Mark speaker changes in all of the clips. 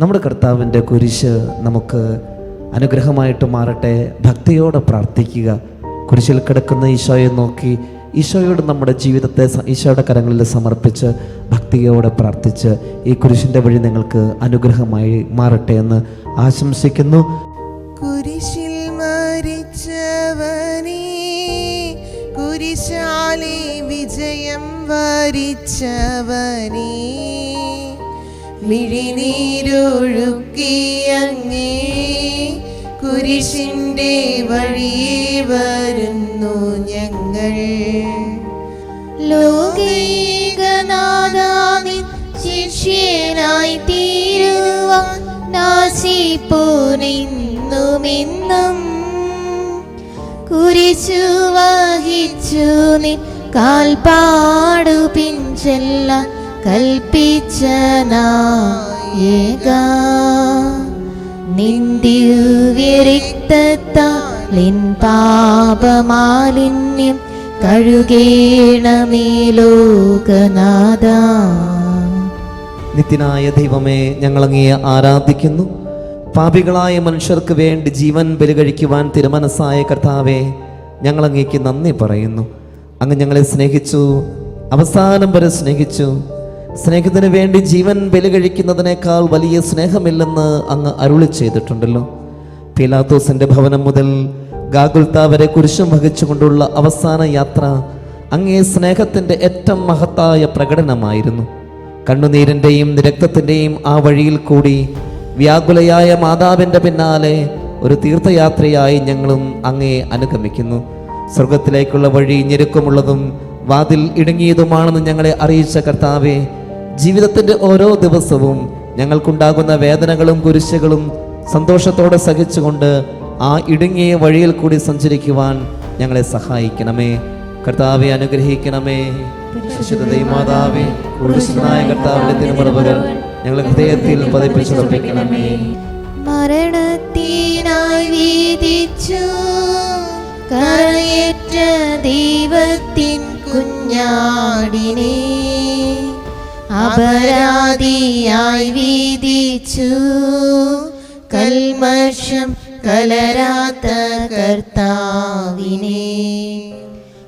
Speaker 1: നമ്മുടെ കർത്താവിന്റെ കുരിശ് നമുക്ക് അനുഗ്രഹമായിട്ട് മാറട്ടെ. ഭക്തിയോടെ പ്രാർത്ഥിക്കുക. കുരിശിൽ കിടക്കുന്ന ഈശോയെ നോക്കി ഈശോയോട് നമ്മുടെ ജീവിതത്തെ ഈശോയുടെ കരങ്ങളിൽ സമർപ്പിച്ച് ഭക്തിയോടെ പ്രാർത്ഥിച്ച് ഈ കുരിശിന്റെ വഴി നിങ്ങൾക്ക് അനുഗ്രഹമായി മാറട്ടെ എന്ന് ആശംസിക്കുന്നു.
Speaker 2: കുരിശിൽ കുരിശാലെ വിജയം വരിച്ചവനേ. മിഴിനീരൊഴുക്കിയങ്ങേ കുരിശിന്റെ വഴിയെ വരുന്നു ഞങ്ങൾ.
Speaker 3: ലോകൈകനാഥാവിൻ ശിഷ്യനായി തീരുവാൻ നാശിപ്പോനെന്നുമെന്നും കുരിശു വഹിച്ചു നീ കാൽപാടു പിഞ്ചെല്ല കൽപ്പിച്ച നായക നിന്ദിവ്യരിക്തത്താലിൻ പാപമാലിന്യം കഴുകേണമേ ലോകനാഥ.
Speaker 1: നിത്യനായ ദൈവമേ ഞങ്ങളങ്ങയെ ആരാധിക്കുന്നു. പാപികളായ മനുഷ്യർക്ക് വേണ്ടി ജീവൻ ബലികഴിക്കുവാൻ തിരുമനസ്സായ കർത്താവെ ഞങ്ങളങ്ങേക്ക് നന്ദി പറയുന്നു. അങ്ങ് ഞങ്ങളെ സ്നേഹിച്ചു അവസാനം വരെ സ്നേഹിച്ചു. സ്നേഹത്തിന് വേണ്ടി ജീവൻ ബലികഴിക്കുന്നതിനേക്കാൾ വലിയ സ്നേഹമില്ലെന്ന് അങ്ങ് അരുളി ചെയ്തിട്ടുണ്ടല്ലോ. പീലാത്തോസിന്റെ ഭവനം മുതൽ ഗാഗുൽത്ത വരെ കുരിശും വഹിച്ചുകൊണ്ടുള്ള അവസാന യാത്ര അങ്ങേ സ്നേഹത്തിന്റെ ഏറ്റവും മഹത്തായ പ്രകടനമായിരുന്നു. കണ്ണുനീരിന്റെയും രക്തത്തിന്റെയും ആ വഴിയിൽ കൂടി വ്യാകുലയായ മാതാവിന്റെ പിന്നാലെ ഒരു തീർത്ഥയാത്രയായി ഞങ്ങളും അങ്ങേ അനുഗമിക്കുന്നു. സ്വർഗത്തിലേക്കുള്ള വഴി ഞെരുക്കമുള്ളതും വാതിൽ ഇടുങ്ങിയതുമാണെന്ന് ഞങ്ങളെ അറിയിച്ച കർത്താവെ ജീവിതത്തിന്റെ ഓരോ ദിവസവും ഞങ്ങൾക്കുണ്ടാകുന്ന വേദനകളും കുരിശുകളും സന്തോഷത്തോടെ സഹിച്ചുകൊണ്ട് ആ ഇടുങ്ങിയ വഴിയിൽ കൂടി സഞ്ചരിക്കുവാൻ ഞങ്ങളെ സഹായിക്കണമേ. കർത്താവെ അനുഗ്രഹിക്കണമേ. ഞങ്ങളുടെ ഹൃദയത്തിൽ
Speaker 3: വീതിച്ചു ദൈവത്തിൻ കുഞ്ഞാടിനെ. അപരാധിയായി വീതിച്ചു. കൽമർഷം കലരാത്ത കർത്താവിനെ.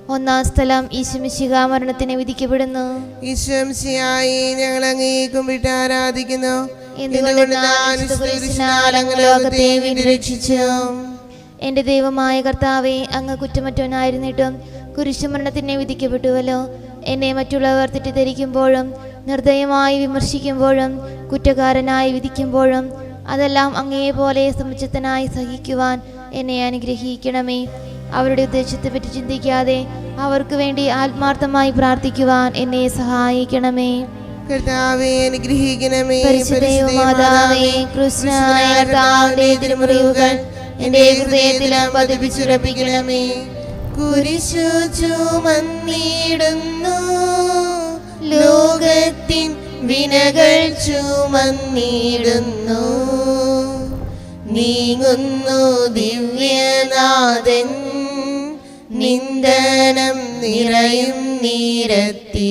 Speaker 3: ഒന്നാം സ്ഥലം ഈശുമിശിക മരണത്തിന് വിധിക്കപ്പെടുന്നു.
Speaker 2: ഈശ്വംശിയായി ഞങ്ങൾ അങ്ങേ വിട്ട് ആരാധിക്കുന്നു.
Speaker 3: രക്ഷിച്ചു എന്റെ ദൈവമായ കർത്താവെ അങ്ങ് കുറ്റമറ്റവനായിരുന്നിട്ടും കുരിശുമരണത്തിനെ വിധിക്കപ്പെട്ടുവല്ലോ. എന്നെ മറ്റുള്ളവർ തെറ്റിദ്ധരിക്കുമ്പോഴും നിർദ്ദയമായി വിമർശിക്കുമ്പോഴും കുറ്റക്കാരനായി വിധിക്കുമ്പോഴും അതെല്ലാം അങ്ങേപോലെ സമുചിതനായി സഹിക്കുവാൻ എന്നെ അനുഗ്രഹിക്കണമേ. അവരുടെ ഉദ്ദേശത്തെ പറ്റി ചിന്തിക്കാതെ അവർക്ക് വേണ്ടി ആത്മാർത്ഥമായി പ്രാർത്ഥിക്കുവാൻ എന്നെ സഹായിക്കണമേ.
Speaker 2: കർത്താവെ അനുഗ്രഹിക്കണമേ.
Speaker 3: കൃഷ്ണനായ കർത്താവിന്റെ തിരുമുറിവുകൾ എന്റെ ഹൃദയത്തിലും പതിപ്പിച്ചുറപ്പിക്കണമേ.
Speaker 2: കുരിശു ചുമന്നിടുന്നു. ലോകത്തിൻ വിനകൾ ചുമന്നിടുന്നു. നീങ്ങുന്നു ദിവ്യനാഥൻ നിന്ദനം നിറയും നീരത്തിലൂടെ.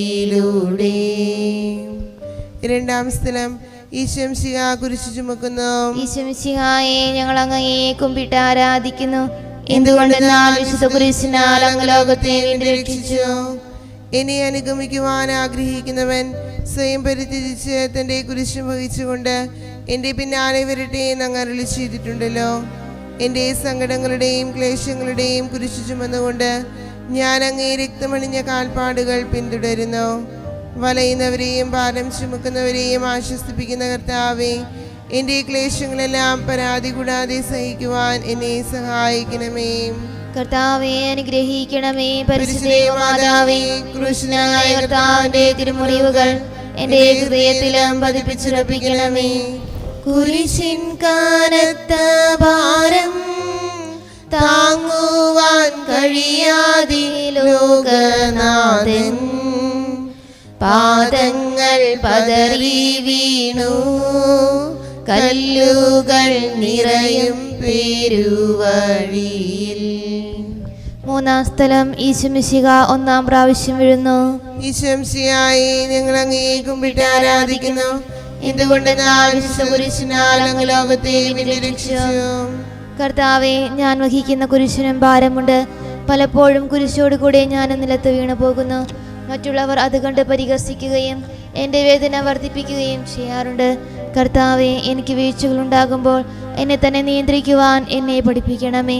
Speaker 2: രണ്ടാം സ്ഥലം ഈശംശിക കുരിശു ചുമക്കുന്നു.
Speaker 3: ഈശമിശിഹായെ ഞങ്ങൾ അങ്ങയെ കുമ്പിട്ട് ആരാധിക്കുന്നു. എന്തുകൊണ്ടെന്നാൽ വിശുദ്ധ കുരിശിനാൽ അങ്ങ് ലോകത്തെ വീണ്ടും രക്ഷിച്ചു.
Speaker 2: എന്നെ അനുഗമിക്കുവാൻ ആഗ്രഹിക്കുന്നവൻ സ്വയം പരിത്യജിച്ച് തന്റെ കുരിശ് വഹിച്ചുകൊണ്ട് എന്റെ പിന്നാലെ വരട്ടെ എന്ന് അരുളി ചെയ്തിട്ടുണ്ടല്ലോ. എന്റെ സങ്കടങ്ങളുടെയും ക്ലേശങ്ങളുടെയും കുരിശു ചുമന്നുകൊണ്ട് ഞാൻ അങ്ങേ രക്തമണിഞ്ഞ കാൽപ്പാടുകൾ പിന്തുടരുന്നു. വലയുന്നവരെയും ഭാരം ചുമക്കുന്നവരെയും ആശ്വസിപ്പിക്കുന്ന കർത്താവെ എന്റെ ക്ലേശങ്ങളെല്ലാം പരാതി കൂടാതെ സഹിക്കുവാൻ എന്നെ സഹായിക്കണമേ.
Speaker 3: കർത്താവെ അനുഗ്രഹിക്കണമേ. പരിശുദ്ധമാതാവേ കൃഷ്ണനായ കർത്താവിന്റെ തിരുമുറിവുകൾ എന്റെ ഹൃദയത്തിലും പതിപ്പിച്ചുറപ്പിക്കണമേ. കുരിശിൻ കാനത്ത ഭാരം താങ്ങുവാൻ കഴിയാതെ ലോകനാഥൻ. പാദങ്ങൾ പതറി വീണു കല്ലുകൾ നിറയും പെരുവഴിയിൽ. മൂന്നാം സ്ഥലം ഈശുമിശിക ഒന്നാം പ്രാവശ്യം വീഴുന്നു.
Speaker 2: ഈശംശിയായി നിങ്ങൾ ആരാധിക്കുന്നു.
Speaker 3: എന്തുകൊണ്ട് ലോകത്തെ കർത്താവെ ഞാൻ വഹിക്കുന്ന കുരിശിനും ഭാരമുണ്ട്. പലപ്പോഴും കുരിശോട് കൂടെ ഞാൻ നിലത്ത് വീണു പോകുന്നു. മറ്റുള്ളവർ അത് കണ്ട് പരിഹസിക്കുകയും എന്റെ വേദന വർദ്ധിപ്പിക്കുകയും ചെയ്യാറുണ്ട്. കർത്താവെ എനിക്ക് വീഴ്ചകൾ ഉണ്ടാകുമ്പോൾ എന്നെ തന്നെ നിയന്ത്രിക്കുവാൻ എന്നെ പഠിപ്പിക്കണമേ.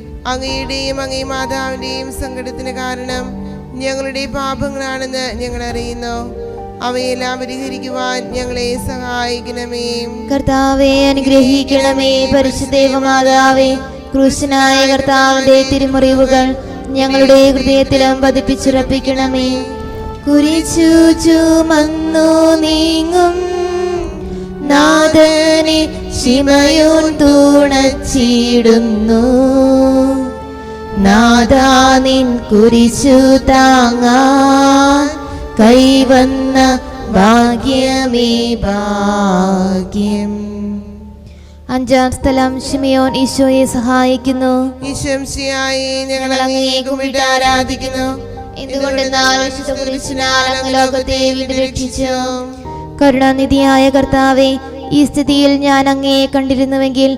Speaker 2: അങ്ങയുടെയും അങ്ങേ മാതാവിന്റെയും സങ്കടത്തിന് കാരണം ഞങ്ങളുടെ പാപങ്ങളാണെന്ന് ഞങ്ങൾ അറിയുന്നു. അവയെല്ലാം പരിഹരിക്കുവാൻ ഞങ്ങളെ സഹായിക്കണമേ.
Speaker 3: കർത്താവെ അനുഗ്രഹിക്കണമേ. പരിശുദ്ധേവമാതാവേ ക്രൂശനായ കർത്താവിന്റെ തിരുമുറിവുകൾ ഞങ്ങളുടെ ഹൃദയത്തിലും പതിപ്പിച്ചുറപ്പിക്കണമേ. കുരിച്ചു ചുമന്നു നീങ്ങും. നാദനെ ശിമയോൻ തുണച്ചിടുന്നു. നാദാ നിൻ കുരിശു താങ്ങാൻ കൈവന്ന ഭാഗ്യമേ ഭാഗ്യം. അഞ്ചാം സ്ഥലം ഷിമിയോൻ ഈശോയെ സഹായിക്കുന്നു.
Speaker 2: ഞങ്ങൾ അങ്ങേക്കുമിട്ട് ആരാധിക്കുന്നു.
Speaker 3: കരുണാനിധിയായ കർത്താവെ ഈ സ്ഥിതിയിൽ ഞാൻ അങ്ങയെ കണ്ടിരുന്നുവെങ്കിൽ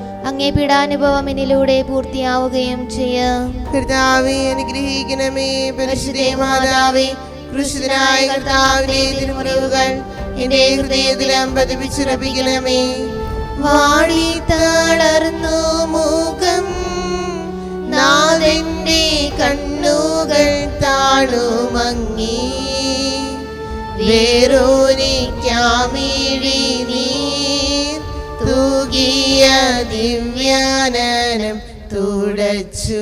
Speaker 3: അങ്ങേ പീഡാനുഭവം എന്നിലൂടെ പൂർത്തിയാവുകയും
Speaker 2: കർത്താവെ അനുഗ്രഹിക്കണമേ. മുഖം നാഥന്റെ കണ്ണുകൾ താണുമങ്ങി വേറോനിക്കാമിഴി നീർ തൂകിയ ദിവ്യാനനം തുടച്ചു.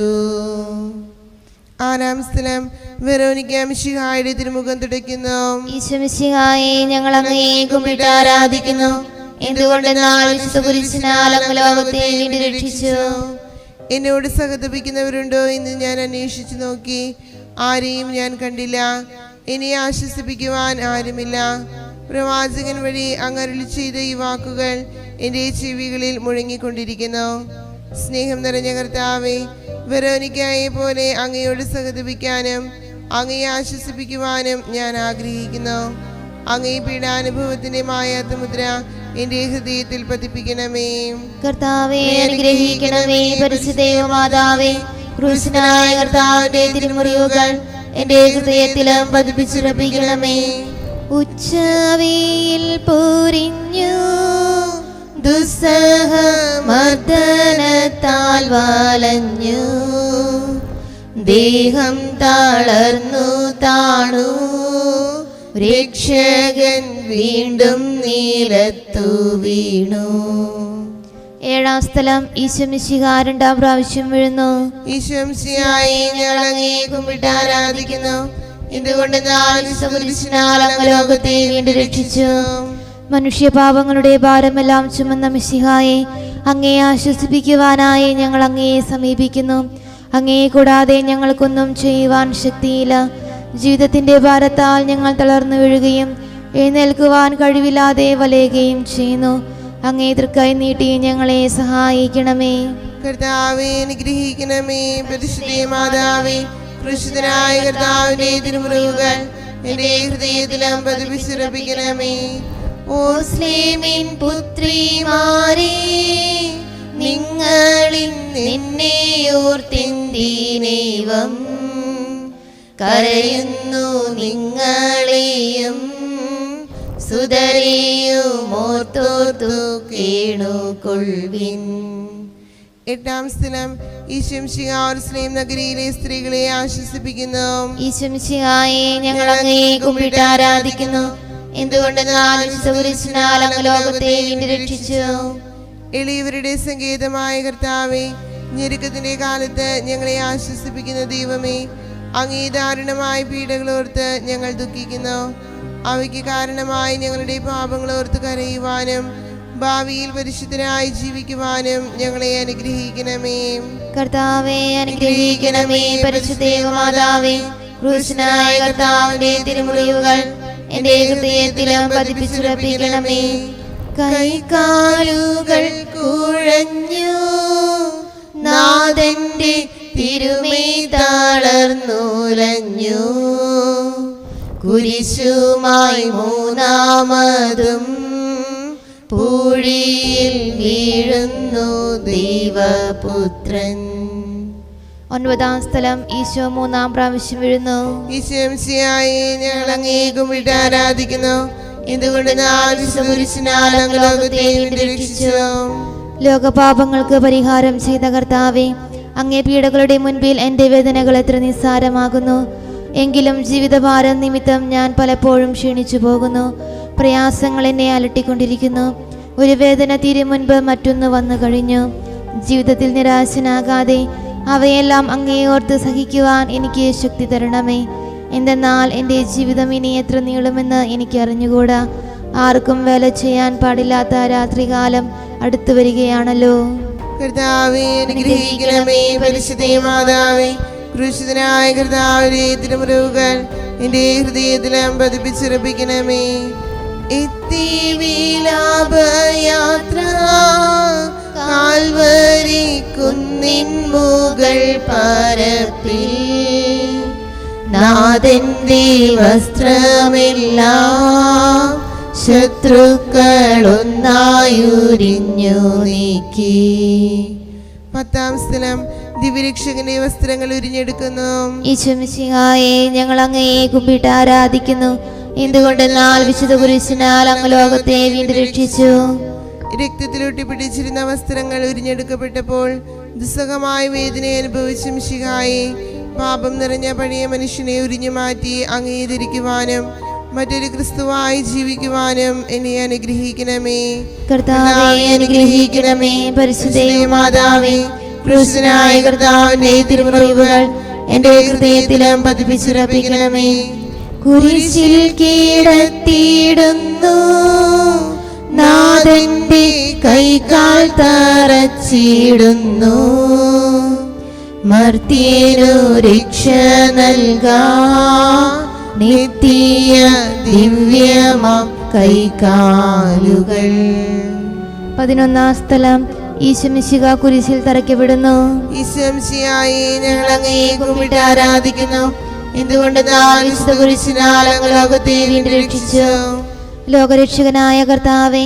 Speaker 2: ആറാം സ്ഥലം. വെറോനിക്ക മിശിഹായുടെ തിരുമുഖം തുടയ്ക്കുന്നു.
Speaker 3: ഈശ്വമിശിഹായെ ഞങ്ങൾ അങ്ങയെ കുമ്പിട്ട് ആരാധിക്കുന്നു. എന്തുകൊണ്ടെന്നാൽ ലോകത്തെ വീണ്ടും രക്ഷിച്ചു?
Speaker 2: എന്നോട് സഹതപിക്കുന്നവരുണ്ടോ എന്ന് ഞാൻ അന്വേഷിച്ചു നോക്കി. ആരെയും ഞാൻ കണ്ടില്ല. എന്നെ ആശ്വസിപ്പിക്കുവാൻ ആരുമില്ല. പ്രവാചകൻ വഴി അങ്ങരുളി ചെയ്ത ഈ വാക്കുകൾ എന്റെ ചെവികളിൽ മുഴങ്ങിക്കൊണ്ടിരിക്കുന്നു. സ്നേഹം നിറഞ്ഞ കർത്താവെ വെറോനിക്കായെ പോലെ അങ്ങയോട് സഹതപിക്കാനും അങ്ങയെ ആശ്വസിപ്പിക്കുവാനും ഞാൻ ആഗ്രഹിക്കുന്നു. അങ്ങേ പീഡാനുഭവത്തിന്റെ മായാത്ത മുദ്ര എന്റെ ഹൃദയത്തിൽ പതിപ്പിക്കണമേ.
Speaker 3: കർത്താവെ അനുഗ്രഹിക്കണമേ പരിശുദ്ധേവ മാതാവേ ക്രൂശനായ കർത്താവിന്റെ തിരുമുറിവുകൾ എന്റെ ഹൃദയത്തിലും പതിപ്പിച്ചുറപ്പിക്കണമേ. ഉച്ചവിയിൽ പൊരിഞ്ഞു ദുസ്സഹമർദ്ദനത്താൽ വലഞ്ഞു. ദേഹം തളർന്നു താണു. രക്ഷകൻ വീണ്ടും നീലത്തു വീണു. ഏഴാം സ്ഥലം ഈശ്വമിശിക രണ്ടാം പ്രാവശ്യം വീഴുന്നു.
Speaker 2: ഈശ്വംശിയായി ഞങ്ങൾ അങ്ങേ കുമ്പിട്ട് ആരാധിക്കുന്നു.
Speaker 3: എന്തുകൊണ്ട് ലോകത്തെ വീണ്ടും രക്ഷിച്ചു? മനുഷ്യപാപങ്ങളുടെ ഭാരമെല്ലാം ചുമന്ന മിശിഹായെ അങ്ങയെ ആശ്വസിപ്പിക്കുവാനായി ഞങ്ങൾ അങ്ങയെ സമീപിക്കുന്നു. അങ്ങയെ കൂടാതെ ഞങ്ങൾക്കൊന്നും ചെയ്യുവാൻ ശക്തിയില്ല. ജീവിതത്തിന്റെ ഭാരത്താൽ ഞങ്ങൾ തളർന്നു വീഴുകയും എഴുന്നേൽക്കുവാൻ കഴിവില്ലാതെ വലയുകയും ചെയ്യുന്നു. അങ്ങേ തൃക്കൈ നീട്ടി ഞങ്ങളെ സഹായിക്കണമേ.
Speaker 2: കർത്താവെ പരിശുദ്ധ കർത്താവിന്റെ ഹൃദയത്തിലും പതിപ്പിച്ചുറപ്പിക്കണമേ.
Speaker 3: ഓ സ്ലേമിൻ പുത്രിമാരെ നിങ്ങളിൽ നിന്നെ ഓർത്തിന്തിനേവം കരയുന്നു നിങ്ങളെയും. സുതരെയും ഓർത്തോർത്തു കേണുകൊള്ളിൻ
Speaker 2: എട്ടാം സ്ഥലം ഈശംശിഹാർസ്ലേം നഗരിയിലെ സ്ത്രീകളെ ആശ്വസിപ്പിക്കുന്നു.
Speaker 3: ഈശംശിഹായെ ഞങ്ങൾ അങ്ങേ കുമ്പിട്ട് ആരാധിക്കുന്നു. എന്തുകൊണ്ടെന്നാൽ വിശുദ്ധകുരിശിനാൽ അങ്ങ് ലോകത്തെ രക്ഷിച്ചു
Speaker 2: എളിയവരുടെ സംഗീതമായ കർത്താവെ ഞെരുക്കത്തിന്റെ കാലത്ത് ഞങ്ങളെ ആശ്വസിപ്പിക്കുന്ന ദൈവമേ അങ്ങേ ദാരുണമായ പീഡകളോർത്ത് ഞങ്ങൾ ദുഃഖിക്കുന്നു. അവയ്ക്ക് കാരണമായി ഞങ്ങളുടെ പാപങ്ങളോർത്ത് കരയുവാനും ഭാവിയിൽ പരിശുദ്ധനായി ജീവിക്കുവാനും ഞങ്ങളെ അനുഗ്രഹിക്കണമേ.
Speaker 3: കർത്താവേ അനുഗ്രഹിക്കണമേ പരിശുദ്ധേവമാതാവേ ക്രൂശനായ കർത്താവിന്റെ തിരുമുറിവുകൾ എന്റെ ഹൃദയത്തിലും പതിപ്പിച്ചുറപ്പിക്കണമേ കൈകാലുകൾ കുഴഞ്ഞു. നാഥന്റെ തിരുമേ തളർന്നുലഞ്ഞു. കുരിശുമായി മൂന്നാമതും പൂഴിയിൽ വീഴുന്നു ദൈവപുത്രൻ. ഒൻപതാം സ്ഥലം ഈശോ മൂന്നാം പ്രാവശ്യം വീഴുന്നു.
Speaker 2: ഞങ്ങൾ ആരാധിക്കുന്നു. ഇതുകൊണ്ട് രക്ഷിച്ചു.
Speaker 3: ലോകപാപങ്ങൾക്ക് പരിഹാരം ചെയ്ത കർത്താവെ അങ്ങേ പീഡകളുടെ മുൻപിൽ എന്റെ വേദനകൾ എത്ര നിസ്സാരമാകുന്നു. എങ്കിലും ജീവിതഭാരം നിമിത്തം ഞാൻ പലപ്പോഴും ക്ഷീണിച്ചു പോകുന്നു. പ്രയാസങ്ങൾ എന്നെ അലട്ടിക്കൊണ്ടിരിക്കുന്നു. ഒരു വേദന തീരെ മുൻപ് മറ്റൊന്ന് വന്നു കഴിഞ്ഞു. ജീവിതത്തിൽ നിരാശനാകാതെ അവയെല്ലാം അങ്ങേ ഓർത്ത് സഹിക്കുവാൻ എനിക്ക് ശക്തി തരണമേ. എന്തെന്നാൽ എന്റെ ജീവിതം ഇനി എത്ര നീളുമെന്ന് എനിക്ക് അറിഞ്ഞുകൂടാ. ആർക്കും വേല ചെയ്യാൻ പാടില്ലാത്ത രാത്രികാലം അടുത്തു വരികയാണല്ലോ.
Speaker 2: കർത്താവേ അനുഗ്രഹിക്കണമേ പരിശുദ്ധേ മാതാവേ. ക്രൂശിതനായ കർത്താവിന്റെ തിരുമുറിവുകൾ എന്റെ ഹൃദയത്തിലും പതിപ്പിച്ചുറപ്പിക്കണമേ. എത്തി വിലാപയാത്ര കാൽവരി കുന്നിൻ മുകൾ പരപ്പിൽ നാഥന്റെ വസ്ത്രമെല്ലാം ശത്രുക്കളൊന്നായുരിഞ്ഞു നീക്കി. പത്താം സ്ഥലം ദിവ്യരക്ഷകന്റെ വസ്ത്രങ്ങൾ ഉരിഞ്ഞെടുക്കുന്നു.
Speaker 3: ഈശ്വമിശിഹായെ ഞങ്ങൾ അങ്ങയെ കുമ്പിട്ട് ആരാധിക്കുന്നു. എന്തുകൊണ്ടെന്നാൽ വിശുദ്ധ കുരിശിനാൽ അങ്ങ് ലോകത്തെ വീണ്ടും രക്ഷിച്ചു.
Speaker 2: രക്തത്തിലൊട്ടി പിടിച്ചിരുന്ന വസ്ത്രങ്ങൾ ഉരിഞ്ഞെടുക്കപ്പെട്ടപ്പോൾ ദുസ്സഹമായ വേദന അനുഭവിച്ചും ശിഖായി പാപം നിറഞ്ഞ പഴയ മനുഷ്യനെ ഉരിഞ്ഞു മാറ്റി അംഗീകരിക്കുവാനും മറ്റൊരു ക്രിസ്തുവായി ജീവിക്കുവാനും എന്നെ അനുഗ്രഹിക്കണമേ.
Speaker 3: കർത്താവെ അനുഗ്രഹിക്കണമേ. പരിശുദ്ധേ മാതാവേ
Speaker 2: പുരുഷനായ കർത്താവിന്റെ തിരുമുറിവുകൾ എന്റെ ഹൃദയത്തിലും പതിപ്പിച്ചുറപ്പിക്കണമേ.
Speaker 3: കുരിശിൽ കീഴത്തിയിടുന്നു നാഥന്റെ കൈകാൽ തറച്ചിടുന്നു. മർത്തിയനു രക്ഷ നൽകാ. നിത്യ ദിവ്യമാം കൈകാലുകൾ. പതിനൊന്നാം സ്ഥലം ഈശംശിക കുരിശിൽ തറയ്ക്കപ്പെടുന്നു
Speaker 2: ഈശംശിയായി ഞങ്ങൾ അങ്ങയെ കുമ്പിട്ട് ആരാധിക്കുന്നു. എന്തുകൊണ്ട് കുരിശിനാൽ ലോകത്തെ വീണ്ടും രക്ഷിച്ചു?
Speaker 3: ലോകരക്ഷകനായ കർത്താവെ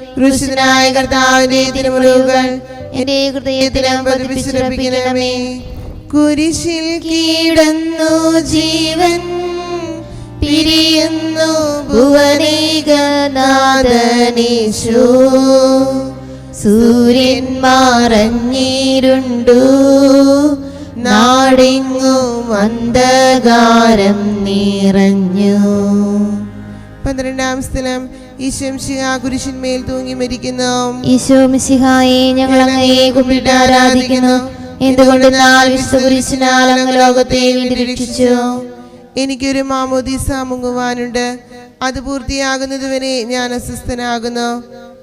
Speaker 2: ക്രൂശിതനായ കർത്താവിന്റെ തിരുമുറിവുകൾ
Speaker 3: എന്റെ ഹൃദയത്തിലും പതിപ്പിച്ചുറപ്പിക്കണമേ
Speaker 2: കുരിശിൽ
Speaker 3: കീടന്നു ജീവൻ പിരിയുന്നു ഭുവനേകനാഥനീശോ. സൂര്യൻ മറഞ്ഞിരുണ്ടു നാടെങ്ങും അന്ധകാരം നിറഞ്ഞു.
Speaker 2: പന്ത്രണ്ടാം സ്ഥലം ഈശംശിഹ കുരിശിന്മേൽ തൂങ്ങി മരിക്കുന്നു.
Speaker 3: ഈശോ മിശിഹായെ ഞങ്ങൾ അങ്ങയെ കുമ്പിട്ട് ആരാധിക്കുന്നു. എന്തുകൊണ്ടെന്നാൽ വിശുദ്ധ കുരിശിനാൽ അങ്ങ് ലോകത്തെ വീണ്ടും രക്ഷിച്ചു?
Speaker 2: എനിക്കൊരു മാമോദീസ മുങ്ങുവാനുണ്ട്. അത് പൂർത്തിയാകുന്നതുവരെ ഞാൻ അസ്വസ്ഥനാകുന്നു.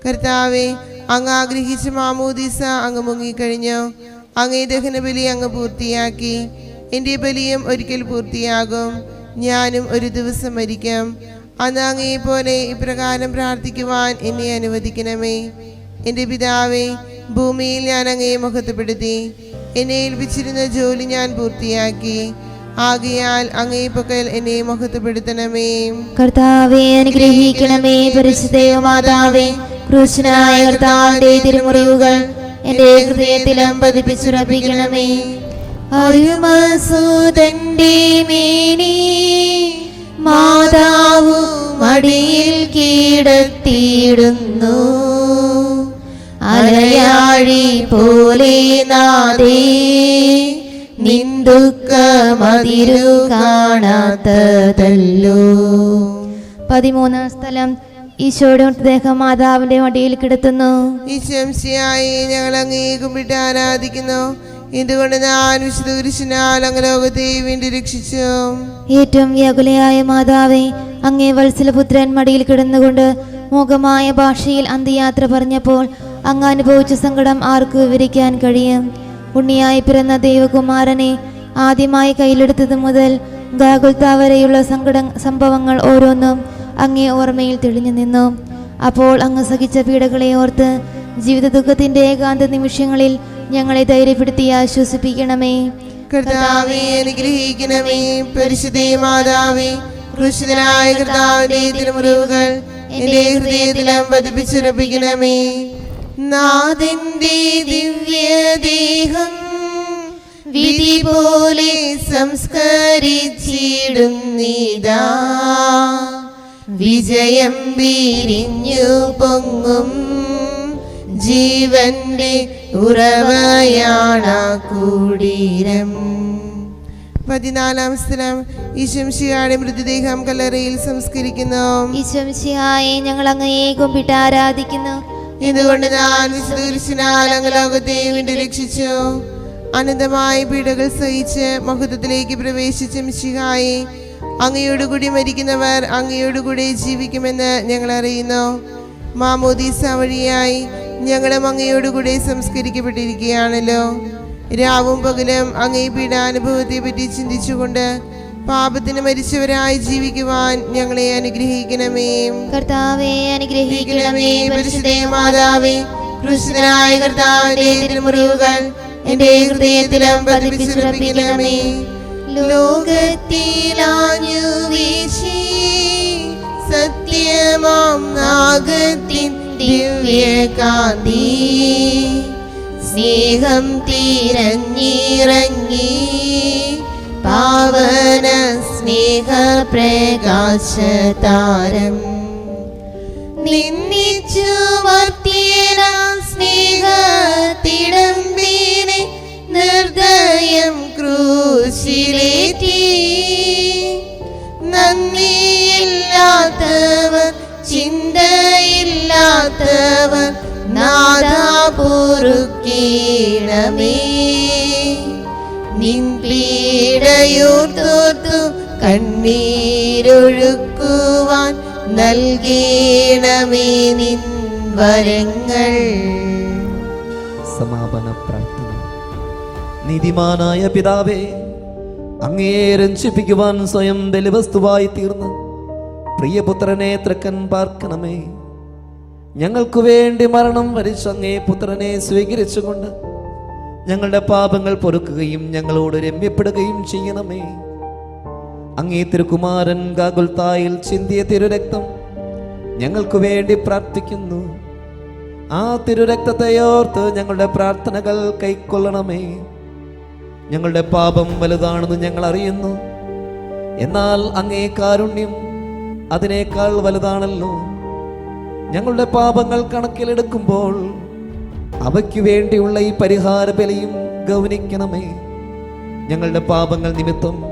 Speaker 2: കർത്താവെ അങ്ങ് ആഗ്രഹിച്ച മാമോദീസ അങ്ങ് മുങ്ങിക്കഴിഞ്ഞു. അങ്ങേ ദഹന ബലി അങ്ങ് പൂർത്തിയാക്കി. എന്റെ ബലിയും ഒരിക്കൽ പൂർത്തിയാകും. ഞാനും ഒരു ദിവസം മരിക്കും. അന്ന് അങ്ങേ പോലെ ഇപ്രകാരം പ്രാർത്ഥിക്കുവാൻ എന്നെ അനുവദിക്കണമേ. എന്റെ പിതാവേ ഭൂമിയിൽ ഞാൻ അങ്ങയെ മഹത്വപ്പെടുത്തി. എന്നെ ഏൽപ്പിച്ചിരുന്ന ജോലി ഞാൻ പൂർത്തിയാക്കി. ആകയാൽ അങ്ങേ പക്കൽ എന്നെ മഹത്വപ്പെടുത്തണമേ.
Speaker 3: കർത്താവെ അനുഗ്രഹിക്കണമേ പരിശുദ്ധയോ മാതാവേ ക്രൂശനായ കർത്താവിന്റെ തിരുമുറിവുകൾ എന്റെ ഹൃദയത്തിലും പതിപ്പിച്ചുറപ്പിക്കണമേ. അരുമസൂതന്റെ മേനി. മാതാവു മടിയിൽ കീടത്തിയിടുന്നു. അലയാഴി പോലെ നാദേ നിന്ദുക്കമതിരു കാണാത്തതല്ലോ. പതിമൂന്നാം സ്ഥലം. ഈശോയുടെ മൃതദേഹം മാതാവിന്റെ മടിയിൽ കിടത്തുന്നു.
Speaker 2: ഈശംസിയായി ഞങ്ങൾ അങ്ങേക്കും വിട്ട് ആരാധിക്കുന്നു. എന്തുകൊണ്ട് ഞാൻ വിശുദ്ധ കുരിശിനാൽ അങ്ങ് ലോകത്തെ വീണ്ടും രക്ഷിച്ചു.
Speaker 3: ഏറ്റവും വ്യാകുലയായ മാതാവേ അങ്ങേ വത്സലപുത്രൻ മടിയിൽ കിടന്നുകൊണ്ട് മൂകമായ ഭാഷയിൽ അന്ത്യയാത്ര പറഞ്ഞപ്പോൾ അങ്ങ് അനുഭവിച്ച സങ്കടം ആർക്ക് വിവരിക്കാൻ കഴിയും. ഉണ്ണിയായി പിറന്ന ദൈവകുമാരനെ ആദ്യമായി കയ്യിലെടുത്തത് മുതൽ ഗാകുൽത്ത വരെയുള്ള സങ്കട സംഭവങ്ങൾ ഓരോന്നും അങ്ങേ ഓർമ്മയിൽ തെളിഞ്ഞു നിന്നു. അപ്പോൾ അങ്ങ് സഹിച്ച പീഡകളെ ഓർത്ത് ജീവിത ദുഃഖത്തിന്റെ ഏകാന്ത നിമിഷങ്ങളിൽ ഞങ്ങളെ ധൈര്യപ്പെടുത്തി ആശ്വസിപ്പിക്കണമേ.
Speaker 2: കർത്താവെ എന്റെ ദിവ്യദേഹം വിധി പോലെ സംസ്കരിച്ചിടുന്നിതാ. വിജയം വിരിഞ്ഞു പൊങ്ങും. ജീവന്റെ ഉറവയാണ കൂടീരം പതിനാലാം സ്ഥലം. ഈശംഷിയുടെ മൃതദേഹം കല്ലറയിൽ സംസ്കരിക്കുന്നു.
Speaker 3: ഈശ്വംശിയായി ഞങ്ങൾ അങ്ങയെ കുമ്പിട്ട് ആരാധിക്കുന്നു.
Speaker 2: ഇതുകൊണ്ട് ഞാൻ വിശുദ്ധീർശനാൽ അങ്ങ് ലോകത്തെ വീണ്ടും രക്ഷിച്ചു. അനന്തമായ പീഡകൾ സഹിച്ച് മഹത്വത്തിലേക്ക് പ്രവേശിച്ച മിശിഹായി അങ്ങയോടുകൂടി മരിക്കുന്നവർ അങ്ങയോടുകൂടി ജീവിക്കുമെന്ന് ഞങ്ങൾ അറിയുന്നു. മാമോദീസ വഴിയായി ഞങ്ങളും അങ്ങയോടുകൂടി സംസ്കരിക്കപ്പെട്ടിരിക്കുകയാണല്ലോ. രാവും പകലും അങ്ങേ പീഡാനുഭവത്തെ പറ്റി ചിന്തിച്ചുകൊണ്ട് പാപത്തിന് മരിച്ചവരായി ജീവിക്കുവാൻ ഞങ്ങളെ അനുഗ്രഹിക്കണമേ.
Speaker 3: കർത്താവെ അനുഗ്രഹിക്കണമേ.
Speaker 2: പരിശുദ്ധേ മാതാവേ കൃഷ്ണനായ കർത്താവിന്റെ തിരുമുറിവുകൾ എന്റെ ഹൃദയത്തിലും പതിപ്പിച്ചുറപ്പിക്കണമേ ലോകത്തിലാഞ്ഞു വീശി സത്യമാം നാഗത്തിൻ ദിവ്യകാന്തി സ്നേഹം തിരഞ്ഞിറങ്ങി പാവന സ്നേഹപ്രകാശതാരം നിന്നിച്ചു വർത്തിയ സ്നേഹത്തിടമ്പീനെ ചിന്തയില്ലാത്തവർ നാദാ പൊറുക്കീണമേ നിൻ കണ്ണീരൊഴുക്കുവാൻ നൽകീണമേ നിൻ വരങ്ങൾ.
Speaker 1: സമാപന പ്രാർത്ഥന. നീതിമാനായ പിതാവേ അങ്ങയെ രഞ്ജിപ്പിക്കുവാൻ സ്വയം ബലിവസ്തുവായി തീർന്ന് പ്രിയപുത്രനെ തൃക്കൻ പാർക്കണമേ. ഞങ്ങൾക്ക് വേണ്ടി മരണം വരിച്ച അങ്ങേ പുത്രനെ സ്വീകരിച്ചുകൊണ്ട് ഞങ്ങളുടെ പാപങ്ങൾ പൊറുക്കുകയും ഞങ്ങളോട് രമ്യപ്പെടുകയും ചെയ്യണമേ. അങ്ങേ തിരുകുമാരൻ ഗാഗുൽത്തായിൽ ചിന്തിയ തിരുരക്തം ഞങ്ങൾക്ക് വേണ്ടി പ്രാർത്ഥിക്കുന്നു. ആ തിരുരക്തത്തെ ഞങ്ങളുടെ പ്രാർത്ഥനകൾ കൈക്കൊള്ളണമേ. ഞങ്ങളുടെ പാപം വലുതാണെന്ന് ഞങ്ങൾ അറിയുന്നു. എന്നാൽ അങ്ങേ കാരുണ്യം അതിനേക്കാൾ വലുതാണല്ലോ. ഞങ്ങളുടെ പാപങ്ങൾ കണക്കിലെടുക്കുമ്പോൾ അവയ്ക്ക് വേണ്ടിയുള്ള ഈ പരിഹാര ബലയും ഗൗനിക്കണമേ. ഞങ്ങളുടെ പാപങ്ങൾ നിമിത്തം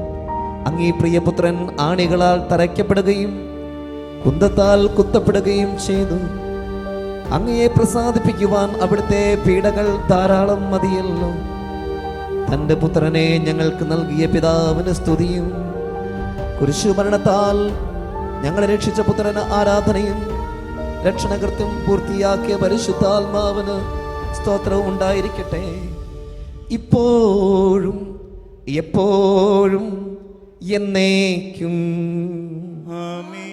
Speaker 1: അങ്ങേ പ്രിയപുത്രൻ ആണികളാൽ തറയ്ക്കപ്പെടുകയും കുന്തത്താൽ കുത്തപ്പെടുകയും ചെയ്തു. അങ്ങയെ പ്രസാദിപ്പിക്കുവാൻ അവിടുത്തെ പീഡകൾ ധാരാളം മതിയല്ലോ. തന്റെ പുത്രനെ ഞങ്ങൾക്ക് നൽകിയ പിതാവിന് സ്തുതിയും കുരിശുമരണത്താൽ ഞങ്ങളെ രക്ഷിച്ച പുത്രന് ആരാധനയും രക്ഷണകൃത്യം പൂർത്തിയാക്കിയ പരിശുദ്ധാത്മാവിന് സ്തോത്രവും ഉണ്ടായിരിക്കട്ടെ. ഇപ്പോഴും എപ്പോഴും എന്നേക്കും.
Speaker 4: ആമേൻ.